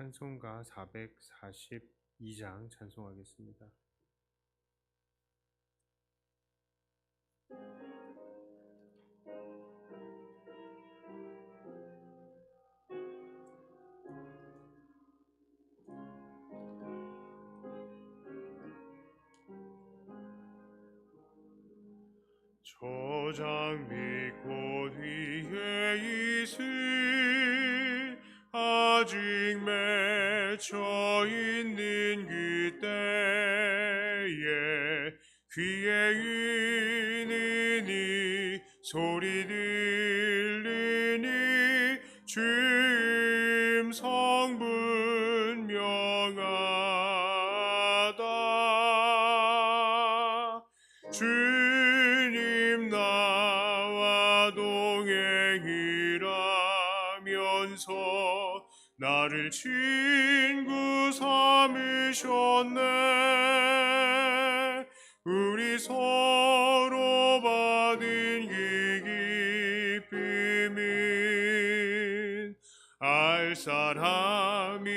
찬송가 442장 찬송하겠습니다. 저장 밑곳 위에 있을 아직 매 갇혀 있는 그때에 귀에 있는 이 소리 들리니 주임 서 나를 친구 삼으셨네. 우리 서로 받은 이 기쁨은 알 사람이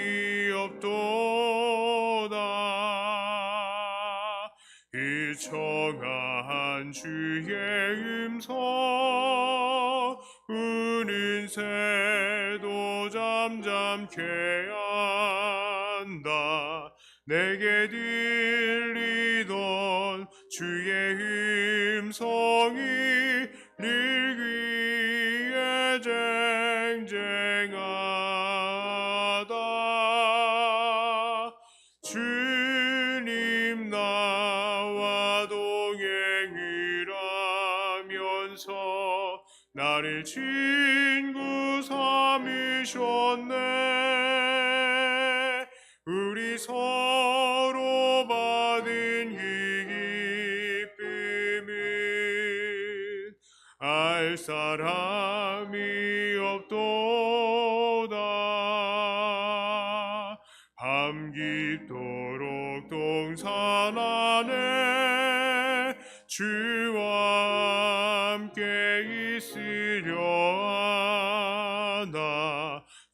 없도다. 일청한 주의 음성 우는 새 함께한다. 내게 들리던 주의 음성이 늘 귀에 쟁쟁하다. 주님 나와 동행이라면서 나를 친구 삼으셨네. 우리 성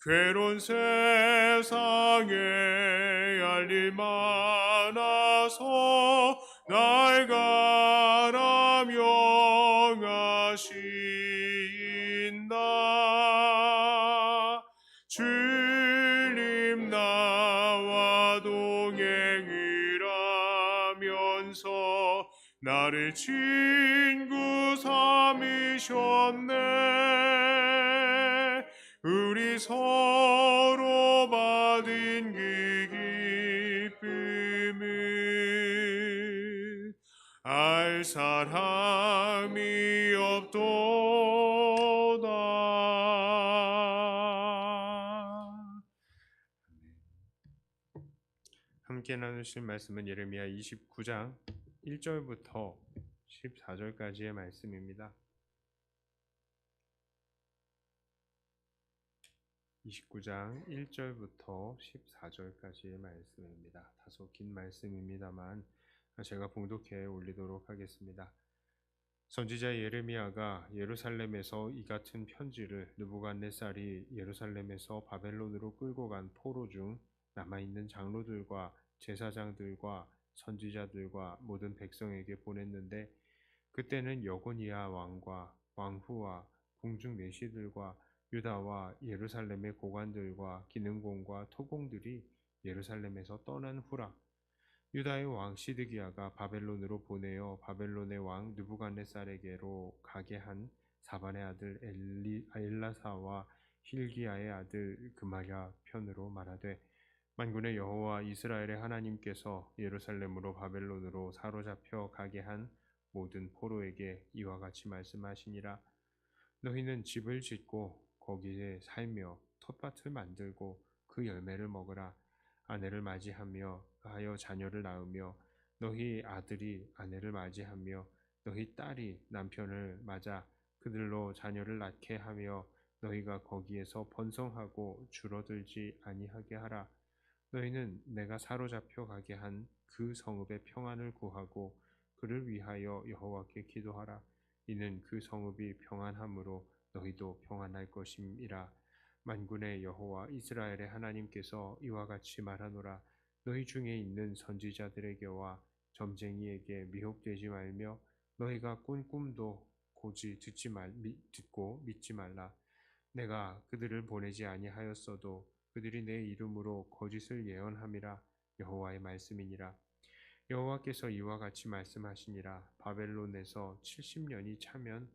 괴로운 세상에 알릴 많아서 날 가라 명하신다. 주님 나와 동행이라면서 나를 친구 삼으셨네. 서로 받은 그 기쁨을 알 사람이 없도다 함께 나누실 말씀은 예레미야 29장 1절부터 14절까지의 말씀입니다. 29장 1절부터 14절까지의 말씀입니다. 다소 긴 말씀입니다만 제가 봉독해 올리도록 하겠습니다. 선지자 예레미야가 예루살렘에서 이 같은 편지를 느부갓네살이 예루살렘에서 바벨론으로 끌고 간 포로 중 남아 있는 장로들과 제사장들과 선지자들과 모든 백성에게 보냈는데 그때는 여고니아 왕과 왕후와 궁중 내시들과 유다와 예루살렘의 고관들과 기능공과 토공들이 예루살렘에서 떠난 후라. 유다의 왕 시드기야가 바벨론으로 보내어 바벨론의 왕 느부갓네살에게로 가게 한 사반의 아들 엘리, 엘라사와 힐기야의 아들 그마랴 편으로 말하되 만군의 여호와 이스라엘의 하나님께서 예루살렘으로 바벨론으로 사로잡혀 가게 한 모든 포로에게 이와 같이 말씀하시니라. 너희는 집을 짓고 거기에 살며 텃밭을 만들고 그 열매를 먹으라. 아내를 맞이하며 하여 자녀를 낳으며 너희 아들이 아내를 맞이하며 너희 딸이 남편을 맞아 그들로 자녀를 낳게 하며 너희가 거기에서 번성하고 줄어들지 아니하게 하라. 너희는 내가 사로잡혀 가게 한 그 성읍의 평안을 구하고 그를 위하여 여호와께 기도하라. 이는 그 성읍이 평안함으로 너희도 평안할 것임이라 만군의 여호와 이스라엘의 하나님께서 이와 같이 말하노라. 너희 중에 있는 선지자들에게와 점쟁이에게 미혹되지 말며 너희가 꾼 꿈도 고지 듣지 말 미, 듣고 믿지 말라. 내가 그들을 보내지 아니하였어도 그들이 내 이름으로 거짓을 예언함이라 여호와의 말씀이니라. 여호와께서 이와 같이 말씀하시니라. 바벨론에서 70년이 차면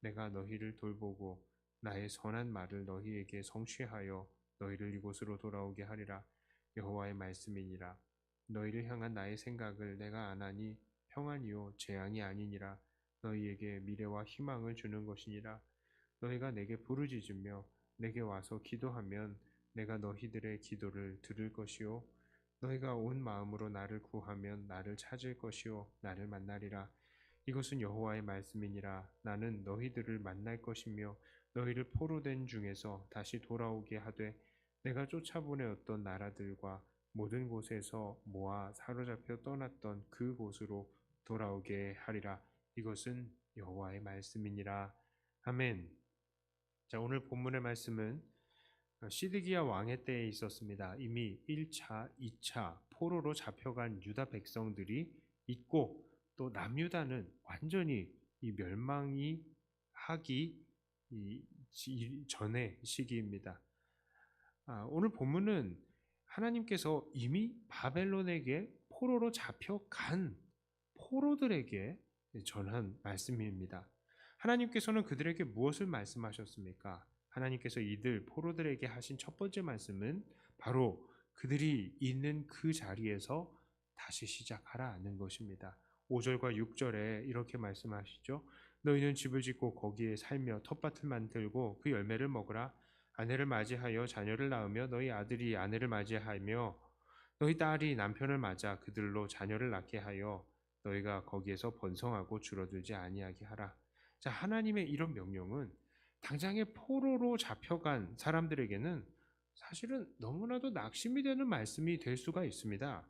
내가 너희를 돌보고 나의 선한 말을 너희에게 성취하여 너희를 이곳으로 돌아오게 하리라. 여호와의 말씀이니라. 너희를 향한 나의 생각을 내가 아나니 평안이요 재앙이 아니니라. 너희에게 미래와 희망을 주는 것이니라. 너희가 내게 부르짖으며 내게 와서 기도하면 내가 너희들의 기도를 들을 것이요. 너희가 온 마음으로 나를 구하면 나를 찾을 것이요. 나를 만나리라 이것은 여호와의 말씀이니라 나는 너희들을 만날 것이며 너희를 포로된 중에서 다시 돌아오게 하되 내가 쫓아보내었던 나라들과 모든 곳에서 모아 사로잡혀 떠났던 그 곳으로 돌아오게 하리라 이것은 여호와의 말씀이니라 아멘. 자 오늘 본문의 말씀은 시드기야 왕의 때에 있었습니다. 이미 1차, 2차 포로로 잡혀간 유다 백성들이 있고 또 남유다는 완전히 이 멸망이 하기 이 전의 시기입니다. 아, 오늘 본문은 하나님께서 이미 바벨론에게 포로로 잡혀간 포로들에게 전한 말씀입니다. 하나님께서는 그들에게 무엇을 말씀하셨습니까? 하나님께서 이들 포로들에게 하신 첫 번째 말씀은 바로 그들이 있는 그 자리에서 다시 시작하라는 것입니다. 5절과 6절에 이렇게 말씀하시죠. 너희는 집을 짓고 거기에 살며 텃밭을 만들고 그 열매를 먹으라. 아내를 맞이하여 자녀를 낳으며 너희 아들이 아내를 맞이하며 너희 딸이 남편을 맞아 그들로 자녀를 낳게 하여 너희가 거기에서 번성하고 줄어들지 아니하게 하라. 자, 하나님의 이런 명령은 당장에 포로로 잡혀간 사람들에게는 사실은 너무나도 낙심이 되는 말씀이 될 수가 있습니다.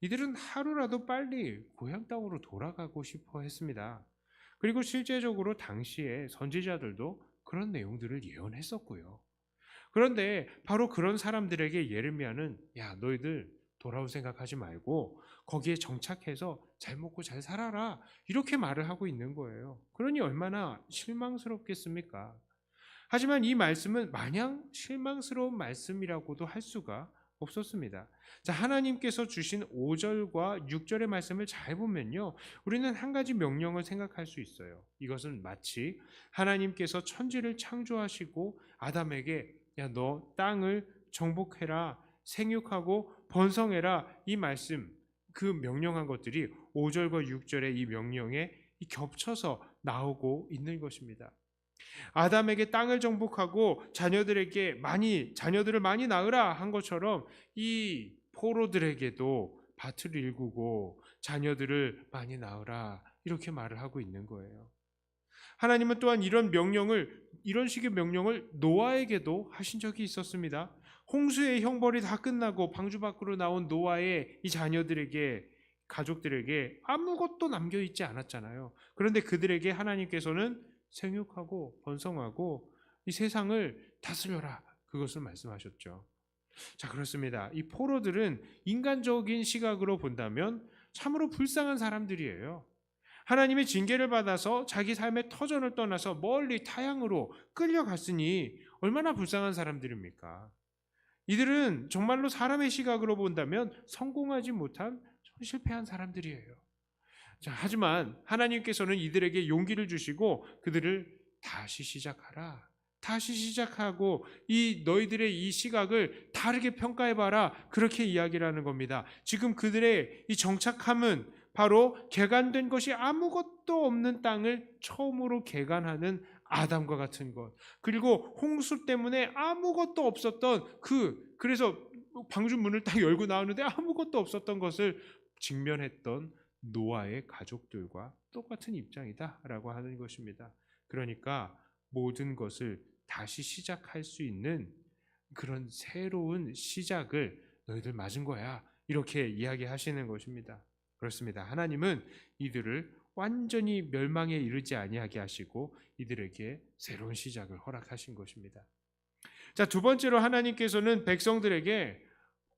이들은 하루라도 빨리 고향 땅으로 돌아가고 싶어 했습니다. 그리고 실제적으로 당시에 선지자들도 그런 내용들을 예언했었고요. 그런데 바로 그런 사람들에게 예레미야는 야 너희들 돌아올 생각하지 말고 거기에 정착해서 잘 먹고 잘 살아라 이렇게 말을 하고 있는 거예요. 그러니 얼마나 실망스럽겠습니까? 하지만 이 말씀은 마냥 실망스러운 말씀이라고도 할 수가 없었습니다. 자, 하나님께서 주신 5절과 6절의 말씀을 잘 보면요. 우리는 한 가지 명령을 생각할 수 있어요. 이것은 마치 하나님께서 천지를 창조하시고 아담에게 야, 너 땅을 정복해라. 생육하고 번성해라. 이 말씀, 그 명령한 것들이 5절과 6절의 이 명령에 겹쳐서 나오고 있는 것입니다. 아담에게 땅을 정복하고 자녀들에게 많이 자녀들을 많이 낳으라 한 것처럼 이 포로들에게도 밭을 일구고 자녀들을 많이 낳으라 이렇게 말을 하고 있는 거예요. 하나님은 또한 이런 명령을 이런 식의 명령을 노아에게도 하신 적이 있었습니다. 홍수의 형벌이 다 끝나고 방주 밖으로 나온 노아의 이 자녀들에게 가족들에게 아무것도 남겨 있지 않았잖아요. 그런데 그들에게 하나님께서는 생육하고 번성하고 이 세상을 다스려라 그것을 말씀하셨죠. 자 그렇습니다. 이 포로들은 인간적인 시각으로 본다면 참으로 불쌍한 사람들이에요. 하나님의 징계를 받아서 자기 삶의 터전을 떠나서 멀리 타향으로 끌려갔으니 얼마나 불쌍한 사람들입니까? 이들은 정말로 사람의 시각으로 본다면 성공하지 못한 실패한 사람들이에요. 자, 하지만 하나님께서는 이들에게 용기를 주시고 그들을 다시 시작하라. 다시 시작하고 이 너희들의 이 시각을 다르게 평가해 봐라. 그렇게 이야기를 하는 겁니다. 지금 그들의 이 정착함은 바로 개간된 것이 아무것도 없는 땅을 처음으로 개간하는 아담과 같은 것. 그리고 홍수 때문에 아무것도 없었던 그 그래서 방주 문을 딱 열고 나오는데 아무것도 없었던 것을 직면했던 노아의 가족들과 똑같은 입장이다라고 하는 것입니다. 그러니까 모든 것을 다시 시작할 수 있는 그런 새로운 시작을 너희들 맞은 거야. 이렇게 이야기하시는 것입니다. 그렇습니다. 하나님은 이들을 완전히 멸망에 이르지 아니하게 하시고 이들에게 새로운 시작을 허락하신 것입니다. 자, 두 번째로 하나님께서는 백성들에게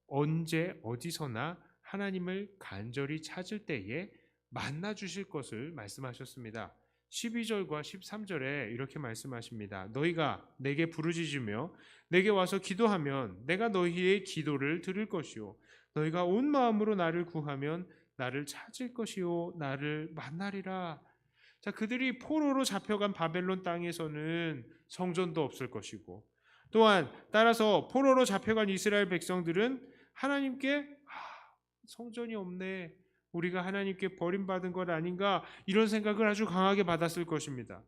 언제 어디서나 하나님을 간절히 찾을 때에 만나 주실 것을 말씀하셨습니다. 12절과 13절에 이렇게 말씀하십니다. 너희가 내게 부르짖으며 내게 와서 기도하면 내가 너희의 기도를 들을 것이요 너희가 온 마음으로 나를 구하면 나를 찾을 것이요 나를 만나리라. 자, 그들이 포로로 잡혀간 바벨론 땅에서는 성전도 없을 것이고 또한 따라서 포로로 잡혀간 이스라엘 백성들은 하나님께 아, 성전이 없네. 우리가 하나님께 버림받은 것 아닌가 이런 생각을 아주 강하게 받았을 것입니다.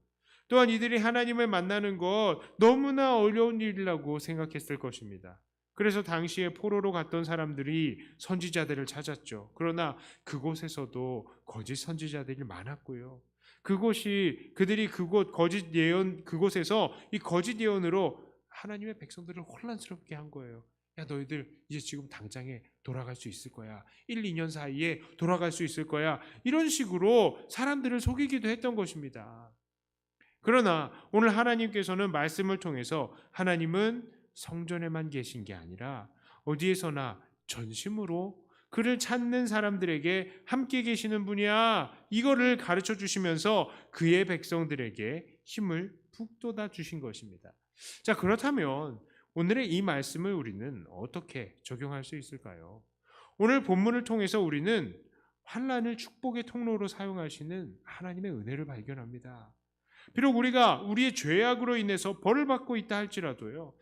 또한 이들이 하나님을 만나는 것 너무나 어려운 일이라고 생각했을 것입니다. 그래서 당시에 포로로 갔던 사람들이 선지자들을 찾았죠. 그러나 그곳에서도 거짓 선지자들이 많았고요. 그곳이 그들이 그곳 거짓 예언 그곳에서 이 거짓 예언으로 하나님의 백성들을 혼란스럽게 한 거예요. 야 너희들 이제 지금 당장에 돌아갈 수 있을 거야. 1, 2년 사이에 돌아갈 수 있을 거야. 이런 식으로 사람들을 속이기도 했던 것입니다. 그러나 오늘 하나님께서는 말씀을 통해서 하나님은 성전에만 계신 게 아니라 어디에서나 전심으로 그를 찾는 사람들에게 함께 계시는 분이야. 이거를 가르쳐 주시면서 그의 백성들에게 힘을 북돋아 주신 것입니다. 자, 그렇다면 오늘의 이 말씀을 우리는 어떻게 적용할 수 있을까요? 오늘 본문을 통해서 우리는 환란을 축복의 통로로 사용하시는 하나님의 은혜를 발견합니다. 비록 우리가 우리의 죄악으로 인해서 벌을 받고 있다 할지라도요.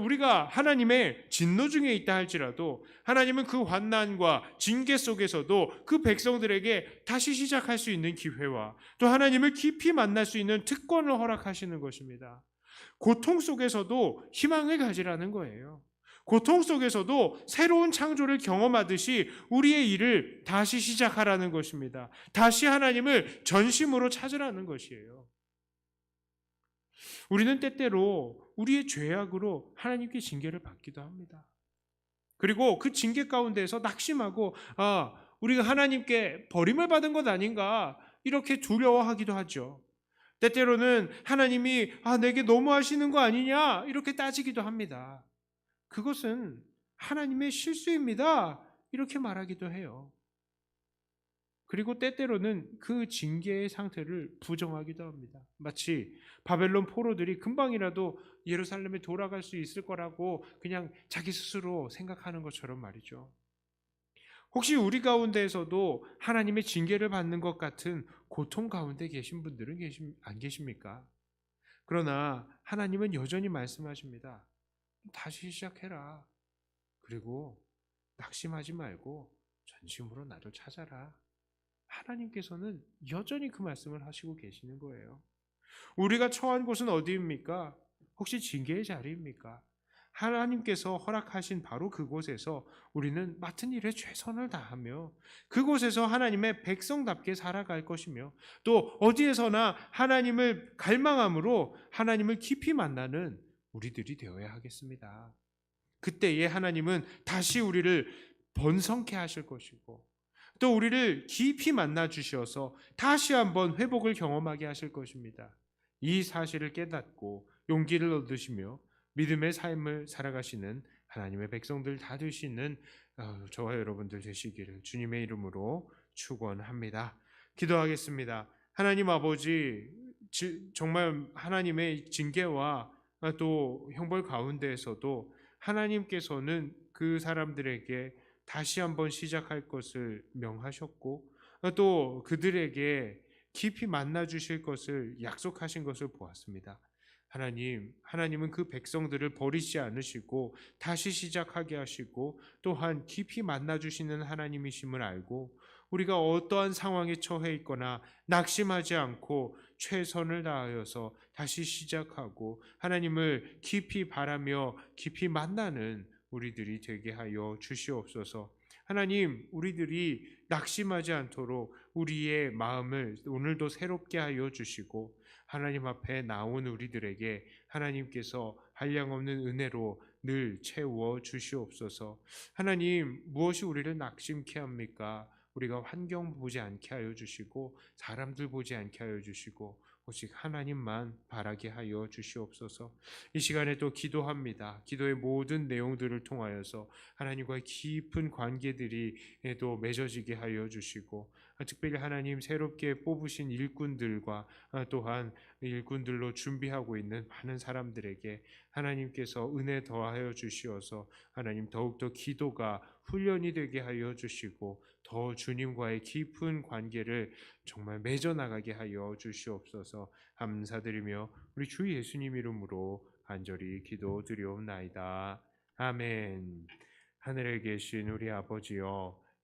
우리가 하나님의 진노 중에 있다 할지라도 하나님은 그 환난과 징계 속에서도 그 백성들에게 다시 시작할 수 있는 기회와 또 하나님을 깊이 만날 수 있는 특권을 허락하시는 것입니다. 고통 속에서도 희망을 가지라는 거예요. 고통 속에서도 새로운 창조를 경험하듯이 우리의 일을 다시 시작하라는 것입니다. 다시 하나님을 전심으로 찾으라는 것이에요. 우리는 때때로 우리의 죄악으로 하나님께 징계를 받기도 합니다. 그리고 그 징계 가운데서 낙심하고 아, 우리가 하나님께 버림을 받은 것 아닌가 이렇게 두려워하기도 하죠. 때때로는 하나님이 아, 내게 너무 하시는 거 아니냐 이렇게 따지기도 합니다. 그것은 하나님의 실수입니다. 이렇게 말하기도 해요. 그리고 때때로는 그 징계의 상태를 부정하기도 합니다. 마치 바벨론 포로들이 금방이라도 예루살렘에 돌아갈 수 있을 거라고 그냥 자기 스스로 생각하는 것처럼 말이죠. 혹시 우리 가운데에서도 하나님의 징계를 받는 것 같은 고통 가운데 계신 분들은 계심, 안 계십니까? 그러나 하나님은 여전히 말씀하십니다. 다시 시작해라. 그리고 낙심하지 말고 전심으로 나를 찾아라. 하나님께서는 여전히 그 말씀을 하시고 계시는 거예요. 우리가 처한 곳은 어디입니까? 혹시 징계의 자리입니까? 하나님께서 허락하신 바로 그곳에서 우리는 맡은 일에 최선을 다하며 그곳에서 하나님의 백성답게 살아갈 것이며 또 어디에서나 하나님을 갈망함으로 하나님을 깊이 만나는 우리들이 되어야 하겠습니다. 그때에 하나님은 다시 우리를 번성케 하실 것이고 또 우리를 깊이 만나 주셔서 다시 한번 회복을 경험하게 하실 것입니다. 이 사실을 깨닫고 용기를 얻으시며 믿음의 삶을 살아가시는 하나님의 백성들 다 되시는 어, 저와 여러분들 되시기를 주님의 이름으로 축원합니다. 기도하겠습니다. 하나님 아버지 지- 정말 하나님의 징계와 또 형벌 가운데에서도 하나님께서는 그 사람들에게 다시 한번 시작할 것을 명하셨고 또 그들에게 깊이 만나 주실 것을 약속하신 것을 보았습니다. 하나님, 하나님은 그 백성들을 버리지 않으시고 다시 시작하게 하시고 또한 깊이 만나 주시는 하나님이심을 알고 우리가 어떠한 상황에 처해 있거나 낙심하지 않고 최선을 다하여서 다시 시작하고 하나님을 깊이 바라며 깊이 만나는 우리들이 되게 하여 주시옵소서. 하나님, 우리들이 낙심하지 않도록 우리의 마음을 오늘도 새롭게 하여 주시고 하나님 앞에 나온 우리들에게 하나님께서 한량없는 은혜로 늘 채워 주시옵소서. 하나님, 무엇이 우리를 낙심케 합니까? 우리가 환경 보지 않게 하여 주시고 사람들 보지 않게 하여 주시고 오직 하나님만 바라게 하여 주시옵소서. 이 시간에 또 기도합니다. 기도의 모든 내용들을 통하여서 하나님과의 깊은 관계들이 또 맺어지게 하여 주시고 특별히 하나님 새롭게 뽑으신 일꾼들과 또한 일꾼들로 준비하고 있는 많은 사람들에게 하나님께서 은혜 더하여 주시어서 하나님 더욱더 기도가 훈련이 되게 하여 주시고 더 주님과의 깊은 관계를 정말 맺어 나가게 하여 주시옵소서 감사드리며 우리 주 예수님 이름으로 간절히 기도드리옵나이다. 아멘. 하늘에 계신 우리 아버지여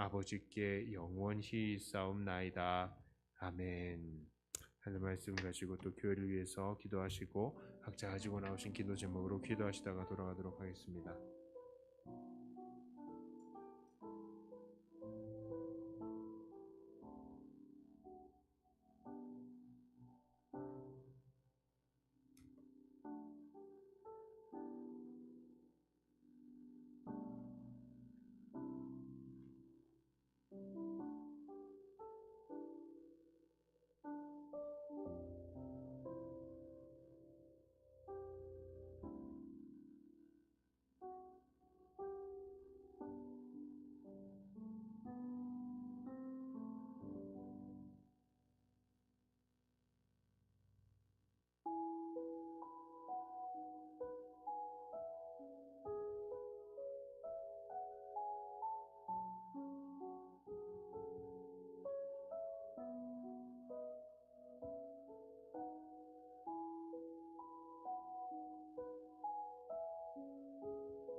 아버지께 영원히 있사옵나이다. 아멘. 하늘 말씀 가지고 또 교회를 위해서 기도하시고 각자 가지고 나오신 기도 제목으로 기도하시다가 돌아가도록 하겠습니다.